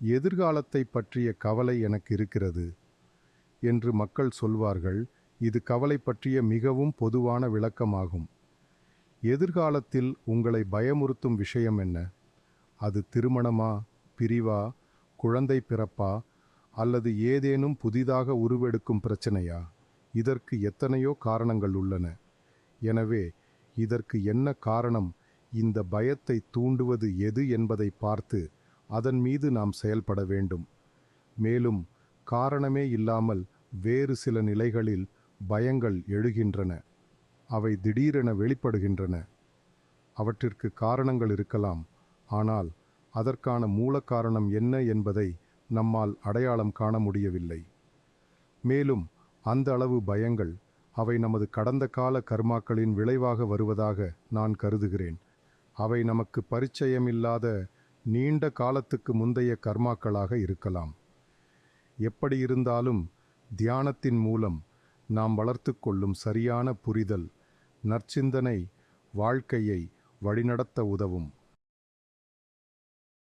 எதிர்காலத்தை பற்றிய கவலை எனக்கு இருக்கிறது என்று மக்கள் சொல்வார்கள். இது கவலை பற்றிய மிகவும் பொதுவான விளக்கமாகும். எதிர்காலத்தில் உங்களை பயமுறுத்தும் விஷயம் என்ன? அது திருமணமா பிரிவா குழந்தை பிறப்பா அல்லது ஏதேனும் புதிதாக உருவெடுக்கும் பிரச்சனையா? இதற்கு எத்தனையோ காரணங்கள் உள்ளன. எனவே இதற்கு என்ன காரணம்? இந்த பயத்தை தூண்டுவது எது என்பதை பார்த்து அதன் மீது நாம் செயல்பட வேண்டும். மேலும் காரணமே இல்லாமல் வேறு சில நிலைகளில் பயங்கள் எழுகின்றன. அவை திடீரென வெளிப்படுகின்றன. அவற்றிற்கு காரணங்கள் இருக்கலாம். ஆனால் அதற்கான மூல காரணம் என்ன என்பதை நம்மால் அடையாளம் காண முடியவில்லை. மேலும் அந்த அளவு பயங்கள் அவை நமது கடந்த கால கர்மாக்களின் விளைவாக வருவதாக நான் கருதுகிறேன். அவை நமக்கு பரிச்சயமில்லாத நீண்ட காலத்துக்கு முந்தைய கர்மாக்களாக இருக்கலாம். எப்படி இருந்தாலும் தியானத்தின் மூலம் நாம் வளர்த்து கொள்ளும் சரியான புரிதல் நற்சிந்தனை வாழ்க்கையை வழிநடத்த உதவும்.